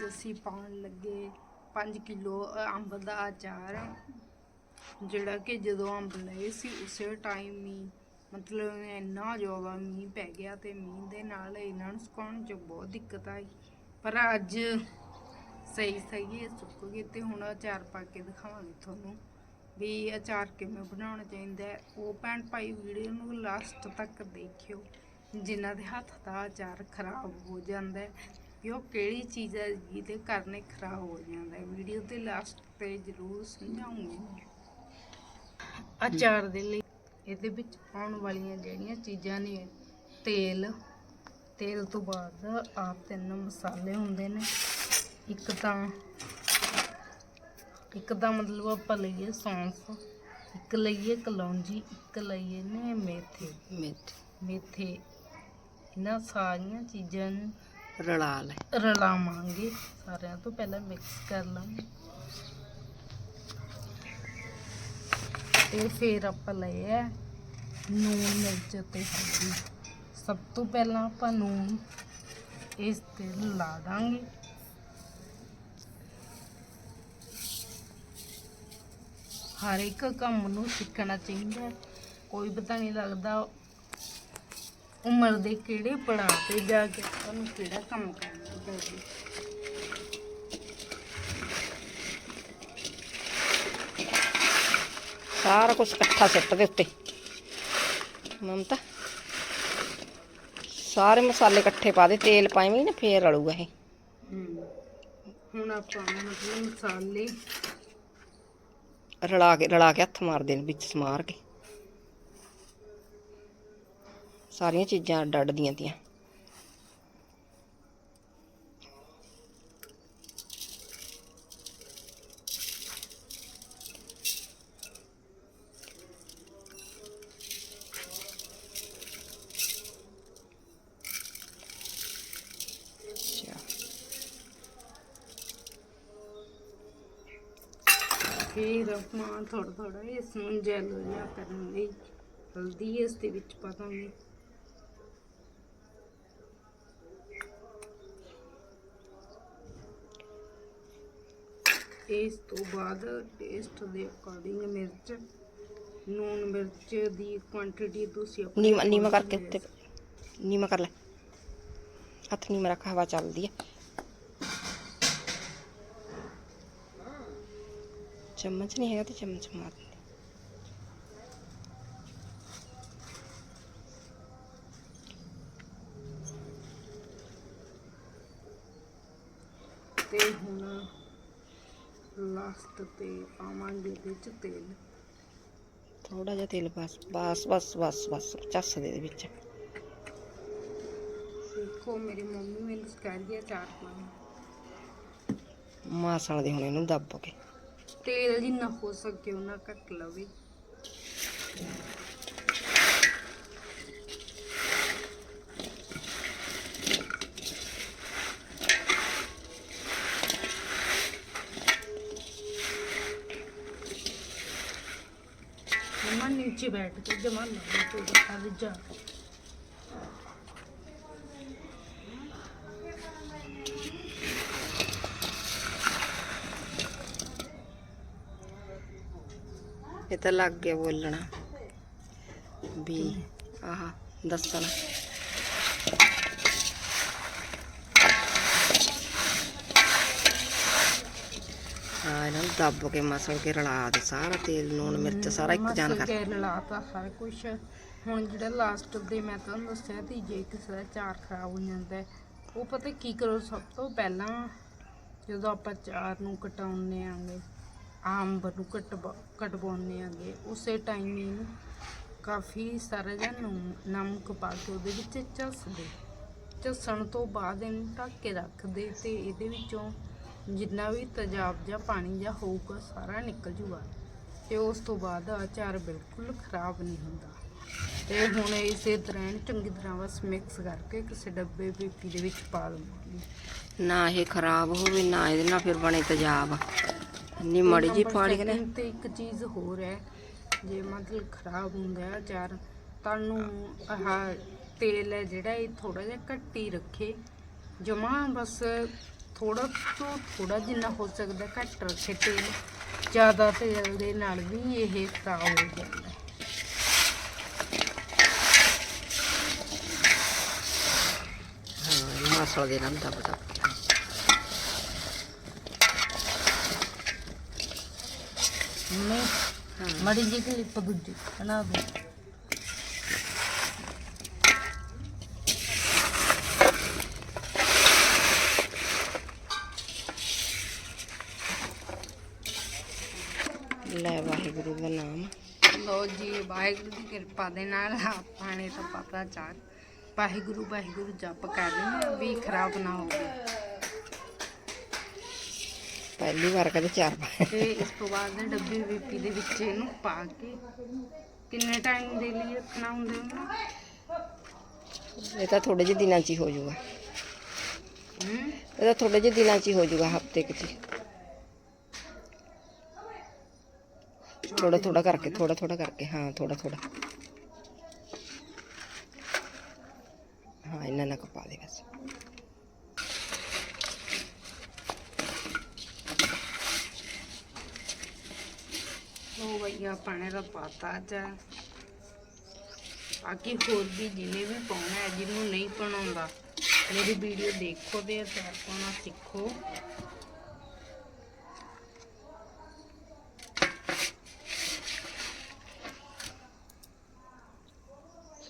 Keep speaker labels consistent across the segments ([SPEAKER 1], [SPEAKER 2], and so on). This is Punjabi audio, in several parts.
[SPEAKER 1] ਅੱਜ ਅਸੀਂ ਪਾਉਣ ਲੱਗੇ 5 ਕਿਲੋ ਅੰਬ ਦਾ ਅਚਾਰ, ਜਿਹੜਾ ਕਿ ਜਦੋਂ ਅੰਬ ਲਏ ਸੀ, ਉਸੇ ਟਾਈਮ ਹੀ ਮਤਲਬ ਇੰਨਾ ਜ਼ਿਆਦਾ ਮੀਂਹ ਪੈ ਗਿਆ ਤੇ ਮੀਂਹ ਦੇ ਨਾਲ ਇਹਨਾਂ ਨੂੰ ਸੁਕਾਉਣ 'ਚ ਬਹੁਤ ਦਿੱਕਤ ਆਈ ਪਰ ਅੱਜ ਸਹੀ ਸਹੀ ਸੁੱਕ ਗਏ ਤੇ ਹੁਣ ਅਚਾਰ ਪਾ ਕੇ ਦਿਖਾਵਾਂਗੇ ਤੁਹਾਨੂੰ ਵੀ ਅਚਾਰ ਕਿਵੇਂ ਬਣਾਉਣਾ ਚਾਹੀਦਾ ਹੈ। ਉਹ ਭੈਣ ਭਾਈ ਵੀਡੀਓ ਨੂੰ ਲਾਸਟ ਤੱਕ ਦੇਖਿਓ, ਜਿਨ੍ਹਾਂ ਦੇ ਹੱਥ ਦਾ ਅਚਾਰ ਖਰਾਬ ਹੋ ਜਾਂਦਾ ਹੈ ਵੀ ਉਹ ਕਿਹੜੀ ਚੀਜ਼ ਹੈ ਜਿਹਦੇ ਕਾਰਨ ਖਰਾਬ ਹੋ ਜਾਂਦਾ ਹੈ। ਵੀਡੀਓ ਦੇ ਲਾਸਟ ਤੇ ਜ਼ਰੂਰ ਸਮਝਾਉਂਗੀ। ਅਚਾਰ ਦੇ ਲਈ ਇਹਦੇ ਵਿੱਚ ਪਾਉਣ ਵਾਲੀਆਂ ਜਿਹੜੀਆਂ ਚੀਜ਼ਾਂ ਨੇ ਤੇਲ ਤੇਲ ਤੋਂ ਬਾਅਦ ਆ ਤਿੰਨ ਮਸਾਲੇ ਹੁੰਦੇ ਨੇ। ਇੱਕ ਤਾਂ ਇੱਕ ਤਾਂ ਮਤਲਬ ਆਪਾਂ ਲਈਏ ਸੌਂਫ ਇੱਕ ਲਈਏ ਕਲੌਂਜੀ ਇੱਕ ਲਈਏ ਨੇ ਮੇਥੇ।
[SPEAKER 2] ਮਿਰਚ
[SPEAKER 1] ਮੇਥੇ। ਇਹਨਾਂ ਸਾਰੀਆਂ ਚੀਜ਼ਾਂ ਨੂੰ
[SPEAKER 2] ਰਲਾ ਲੈ।
[SPEAKER 1] ਰਲਾਵਾਂਗੇ ਸਾਰਿਆਂ ਤੋਂ ਪਹਿਲਾਂ ਮਿਕਸ ਕਰ ਲਾਂਗੇ। ਤੇ ਫਿਰ ਆਪਾਂ ਲਏ ਆ ਨੂਨ ਮਿਰਚ ਤੇ ਹਲਦੀ। ਸਭ ਤੋਂ ਪਹਿਲਾਂ ਆਪਾਂ ਨੂਨ ਇਸ ਤੇ ਲਾ ਦਾਂਗੇ। ਹਰ ਇੱਕ ਕੰਮ ਨੂੰ ਸਿੱਖਣਾ ਚਾਹੀਦਾ। ਕੋਈ ਪਤਾ ਨਹੀਂ ਲੱਗਦਾ ਉਮਰ ਦੇ ਕਿਹੜੇ ਪੜਾਅ ਤੇ ਜਾ ਕੇ ਤੁਹਾਨੂੰ ਕਿਹੜਾ ਕੰਮ ਕਰਨਾ ਚਾਹੀਦਾ?
[SPEAKER 2] ਸਾਰਾ ਕੁਝ ਇਕੱਠਾ ਸਿੱਟ ਦੇ ਉੱਤੇ। ਮਮਤਾ ਸਾਰੇ ਮਸਾਲੇ ਇਕੱਠੇ ਪਾ ਦੇ ਤੇਲ ਪਾਏਂਗੇ ਨਾ ਫੇਰ ਰਲੂਗਾ ਇਹ।
[SPEAKER 1] ਹੁਣ ਆਪਾਂ ਮਤਲਬ ਮਸਾਲੇ
[SPEAKER 2] ਰਲਾ ਕੇ ਰਲਾ ਕੇ ਹੱਥ ਮਾਰ ਦੇਣ ਵਿੱਚ ਸਮਾਰ ਕੇ। ਸਾਰੀਆਂ ਚੀਜ਼ਾਂ ਅੱਡ ਅੱਡ ਦੀਆਂ ਤੀਆਂ। ਅੱਛਾ।
[SPEAKER 1] ਫਿਰ ਆਪਾਂ ਥੋੜਾ ਥੋੜਾ ਇਸ ਨੂੰ ਜੈਲੋ ਜਿਹਾ ਕਰਨ ਲਈ। ਹਲਦੀ ਇਸ ਦੇ ਵਿੱਚ ਪਾ ਇਸ ਤੋਂ ਬਾਅਦ ਟੇਸਟ ਦੇ ਅਕੋਰਡਿੰਗ ਮਿਰਚ ਨੂਨ ਮਿਰਚ ਦੀ ਕੁਆਂਟੀਟੀ ਤੁਸੀਂ ਆਪਣੇ
[SPEAKER 2] ਨੀਮਾ ਨੀਮਾ
[SPEAKER 1] according
[SPEAKER 2] ਕਰਕੇ
[SPEAKER 1] ਲੈ
[SPEAKER 2] ਉੱਤੇ ਨੀਮਾ ਕਰ ਲੈ। ਹੱਥ ਨੀਮਾ ਰੱਖ ਹਵਾ ਚੱਲਦੀ ਹੈ। ਚਮਚ ਨਹੀਂ ਹੈਗਾ ਤੇ ਚਮਚ ਮਾਰ ਦੇ
[SPEAKER 1] ਤੇ ਹੁਣ ਲਾਸਟ ਤੇ ਪਾਵਾਂਗੇ ਵਿੱਚ ਤੇਲ।
[SPEAKER 2] ਥੋੜਾ ਜਿਹਾ ਤੇਲ ਬਸ ਬਸ ਬਸ ਬਸ ਬਸ ਚੱਸ ਦੇ ਦੇ ਵਿੱਚ।
[SPEAKER 1] ਦੇਖੋ ਮੇਰੀ ਮੰਮੀ ਮੈਨੂੰ ਸਿਖਾ ਰਹੀ ਹੈ ਚਾਟ ਪਾਉਣਾ
[SPEAKER 2] ਮਾਸਣ ਦੇ ਹੁਣ ਇਹਨੂੰ ਦੱਬ ਕੇ।
[SPEAKER 1] ਤੇਲ ਜਿੰਨਾ ਹੋ ਸਕੇ ਉਹਨਾਂ ਘੱਟ ਲਵੇ ਮੰਮਾ ਨੀਚੇ ਬੈਠ ਕੇ ਜਮਾ ਲਾ ਤੋ
[SPEAKER 2] ਇਹ ਤਾਂ ਲੱਗ ਗਿਆ ਬੋਲਣਾ। ਵੀ ਆਹ ਦੱਸਣਾ ਹਾਂ ਇਹਨਾਂ ਨੂੰ ਦੱਬ ਕੇ ਮਸਲ ਕੇ ਰਲਾ ਦੇ ਸਾਰਾ ਤੇਲ ਲੂਣ ਮਿਰਚ ਸਾਰਾ ਇੱਕ ਜਾਨ ਕਰ।
[SPEAKER 1] ਕੇ ਲਾਤਾ ਸਾਰਾ ਕੁਝ ਹੁਣ ਜਿਹੜਾ ਲਾਸਟ ਦੇ ਮੈਂ ਤੁਹਾਨੂੰ ਦੱਸਿਆ ਸੀ ਜੇ ਕਿਸੇ ਦਾ ਚਾਰ ਖਰਾਬ ਹੋ ਜਾਂਦਾ ਉਹ ਪਤਾ ਕੀ ਕਰੋ ਸਭ ਤੋਂ ਪਹਿਲਾਂ ਜਦੋਂ ਆਪਾਂ ਚਾਰ ਨੂੰ ਕਟਾਉਣੇ ਆਂਗੇ ਆਂਬ ਨੂੰ ਕਟਵਾ ਕਟਵਾਉਣੇ ਆਂਗੇ ਉਸੇ ਟਾਈਮ ਹੀ ਕਾਫੀ ਸਾਰਾ ਜਿਹਾ ਨਮ- ਨਮਕ ਪਾ ਕੇ ਉਹਦੇ ਵਿੱਚ ਝੱਸ ਦੇ ਝੱਸਣ ਤੋਂ ਬਾਅਦ ਇਹਨੂੰ ਢੱਕ ਕੇ ਰੱਖ ਦੇ ਤੇ ਇਹਦੇ ਵਿੱਚੋਂ ਜਿੰਨਾ ਵੀ ਤੇਜ਼ਾਬ ਜਾਂ ਪਾਣੀ ਜਾਂ ਹੋਊਗਾ ਸਾਰਾ ਨਿਕਲ ਜੂਗਾ ਤੇ ਉਸ ਤੋਂ ਬਾਅਦ ਅਚਾਰ ਬਿਲਕੁਲ ਖਰਾਬ ਨਹੀਂ ਹੁੰਦਾ। ਤੇ ਹੁਣ ਇਸੇ ਤਰ੍ਹਾਂ ਚੰਗੀ ਤਰ੍ਹਾਂ ਬਸ ਮਿਕਸ ਕਰਕੇ ਕਿਸੇ ਡੱਬੇ ਪੀਪੀ ਦੇ ਵਿੱਚ ਪਾ ਦਵਾਂਗੇ।
[SPEAKER 2] ਨਾ ਇਹ ਖਰਾਬ ਹੋਵੇ ਨਾ ਇਹਦੇ ਨਾਲ ਫਿਰ ਬਣੇ ਤੇਜ਼ਾਬ। ਇੰਨੀ ਮਾੜੀ ਜੀ
[SPEAKER 1] ਨੰਬਰ
[SPEAKER 2] ਫਾੜੀ ਕੇ ਨਾ।
[SPEAKER 1] second ਤੇ ਇੱਕ ਚੀਜ਼ ਹੋਰ ਹੈ ਜੇ ਮਤਲਬ ਖਰਾਬ ਹੁੰਦਾ ਹੈ ਅਚਾਰ ਤੁਹਾਨੂੰ ਆਹ ਤੇਲ ਹੈ ਜਿਹੜਾ ਇਹ ਥੋੜਾ ਜਿਹਾ ਘੱਟ ਹੀ ਰੱਖੇ। ਜਮਾ ਬਸ ਥੋੜਾ ਤੋਂ ਥੋੜਾ ਜਿੰਨਾ ਹੋ ਸਕਦਾ ਘੱਟ ਰੱਖੇ ਤੇਲ ਜ਼ਿਆਦਾ ਤੇਲ ਦੇ ਨਾਲ ਵੀ ਇਹ ਖਰਾਬ ਹੋ ਜਾਂਦਾ ਹੈ।
[SPEAKER 2] ਹਾਂ ਮਸਲ ਦੇ ਨਾਲ ਦੱਬ ਦੱਬ ਕੇ
[SPEAKER 1] ਮੈਂ
[SPEAKER 2] ਹਾਂ
[SPEAKER 1] ਮੜੀ ਜੀ ਕਲਿੱਪ ਦੂਜੀ ਬਣਾ ਦੋ
[SPEAKER 2] ਲੈ ਵਾਹਿਗੁਰੂ ਦਾ ਨਾਮ।
[SPEAKER 1] ਲੋ ਜੀ ਵਾਹਿਗੁਰੂ ਦੀ ਕਿਰਪਾ ਦੇ ਨਾਲ ਆਪਾਂ ਨੇ ਤਾਂ ਪਤਾ ਚਾਰ। ਵਾਹਿਗੁਰੂ ਵਾਹਿਗੁਰੂ ਜਪ ਕਰ ਰਹੇ ਹਾਂ ਵੀ ਖਰਾਬ ਨਾ ਹੋਵੇ
[SPEAKER 2] ਪਹਿਲੀ ਵਾਰ ਕਦੇ ਚਾਰ
[SPEAKER 1] ਤੇ ਇਸ ਤੋਂ ਬਾਅਦ ਨਾ ਡੱਬੀ ਵੀਪੀ ਦੇ ਵਿੱਚ ਇਹਨੂੰ ਪਾ ਕੇ ਕਿੰਨੇ ਟਾਈਮ ਦੇ ਲਈ ਰੱਖਣਾ ਹੁੰਦਾ
[SPEAKER 2] ਇਹ ਤਾਂ ਥੋੜੇ ਜਿਹੇ ਦਿਨਾਂ 'ਚ ਹੀ ਹੋ ਜਾਊਗਾ।
[SPEAKER 1] ਹੂੰ?
[SPEAKER 2] ਇਹ ਤਾਂ ਥੋੜੇ ਜਿਹੇ ਦਿਨਾਂ 'ਚ ਹੀ ਹੋ ਜਾਊਗਾ ਹਫ਼ਤੇ ਕੁ 'ਚ ਹੀ। ਥੋੜਾ ਥੋੜਾ ਕਰਕੇ, ਥੋੜਾ ਥੋੜਾ ਕਰਕੇ, ਹਾਂ, ਥੋੜਾ ਥੋੜਾ। ਹਾਂ ਇਹਨਾਂ ਨਾਲ ਪਾ ਦੇ ਬਸ।
[SPEAKER 1] ਉਹ ਭਈਆ ਪਾਣੇ ਦਾ ਪਾਤਾ ਜਾ ਬਾਕੀ ਹੋਰ ਵੀ ਜਿਹਨੇ ਵੀ ਪਾਉਣਾ ਹੈ ਜਿਹਨੂੰ ਨਹੀਂ ਬਣਾਉਂਦਾ ਮੇਰੀ ਵੀਡੀਓ ਦੇਖੋ ਤੇ ਅਚਾਰ ਪਾਉਣਾ ਸਿੱਖੋ।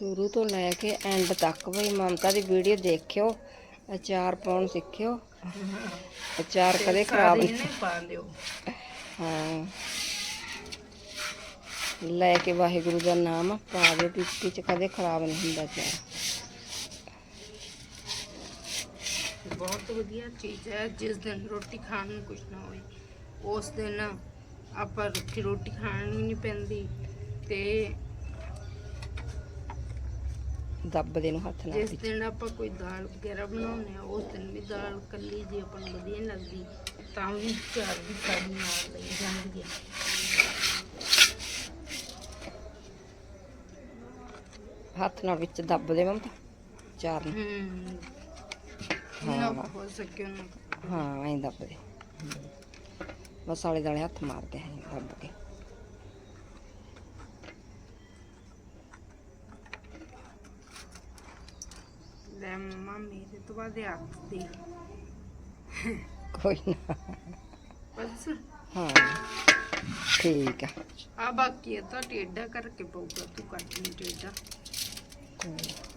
[SPEAKER 2] ਸ਼ੁਰੂ ਤੋਂ ਲੈ ਕੇ ਐਂਡ ਤੱਕ ਬਈ ਮਮਤਾ ਦੀ ਵੀਡੀਓ ਦੇਖਿਓ ਅਚਾਰ ਪਾਉਣ ਸਿੱਖਿਓ। ਅਚਾਰ ਕਦੇ ਖਰਾਬ ਨਹੀਂ
[SPEAKER 1] ਪਾ
[SPEAKER 2] ਹਾਂ। ਲੈ ਕੇ ਵਾਹਿਗੁਰੂ ਦਾ ਨਾਮ ਪਾ ਦਿਓ ਪਿੱਛੇ ਚ ਕਦੇ ਖਰਾਬ ਨਹੀਂ ਹੁੰਦਾ ਅਚਾਰ।
[SPEAKER 1] ਬਹੁਤ ਵਧੀਆ ਚੀਜ਼ ਹੈ ਜਿਸ ਦਿਨ ਰੋਟੀ ਖਾਣ ਨੂੰ ਕੁਝ ਨਾ ਹੋਵੇ ਉਸ ਦਿਨ ਆਪਾਂ ਰੁੱਖੀ ਰੋਟੀ ਖਾਣੀ ਨਹੀਂ ਪੈਂਦੀ ਤੇ
[SPEAKER 2] ਦੱਬਦੇ ਨੂੰ ਹੱਥ ਨਾਲ
[SPEAKER 1] ਜਿਸ ਦਿਨ ਆਪਾਂ ਕੋਈ ਦਾਲ ਵਗੈਰਾ ਬਣਾਉਂਦੇ ਆ ਉਸ ਦਿਨ ਵੀ ਦਾਲ ਕੱਲੀ ਜੇ ਆਪਾਂ ਨੂੰ ਵਧੀਆ ਨਹੀਂ ਲੱਗਦੀ ਤਾਂ ਵੀ ਚਾਰ ਵੀ ਸਾਡੀ ਨਾਲ ਲਈ ਜਾਂਦੀ ਹੈ।
[SPEAKER 2] ਹੱਥ ਨਾਲ ਵਿੱਚ ਦੱਬਦੇ ਮਮਤਾ ਚਾਰ ਨੂੰ।
[SPEAKER 1] ਹੂੰ।
[SPEAKER 2] ਹਾਂ।
[SPEAKER 1] ਨਾ
[SPEAKER 2] ਹੋ। ਐਂ ਦੱਬਦੇ। ਬਸ ਆਲੇ ਦਾਲੇ ਹੱਥ ਮਾਰਦੇ ਹੈ ਦੱਬ ਕੇ।
[SPEAKER 1] ਲੈ ਮੰਮਾ ਮੇਰੇ ਤੋਂ ਬਾਅਦ ਇਹ ਹੱਥ ਦੀ
[SPEAKER 2] ਕੋਈ ਨਾ
[SPEAKER 1] ਬਸ
[SPEAKER 2] ਹਾਂ ਠੀਕ ਆ
[SPEAKER 1] ਆ ਬਾਕੀ ਇਹ ਤਾਂ ਟੇਡਾ ਕਰਕੇ ਪਊਗਾ ਤੂੰ ਕੱਟ ਨਹੀਂ ਟੇਡਾ
[SPEAKER 2] ਕੋਈ ਨਾ।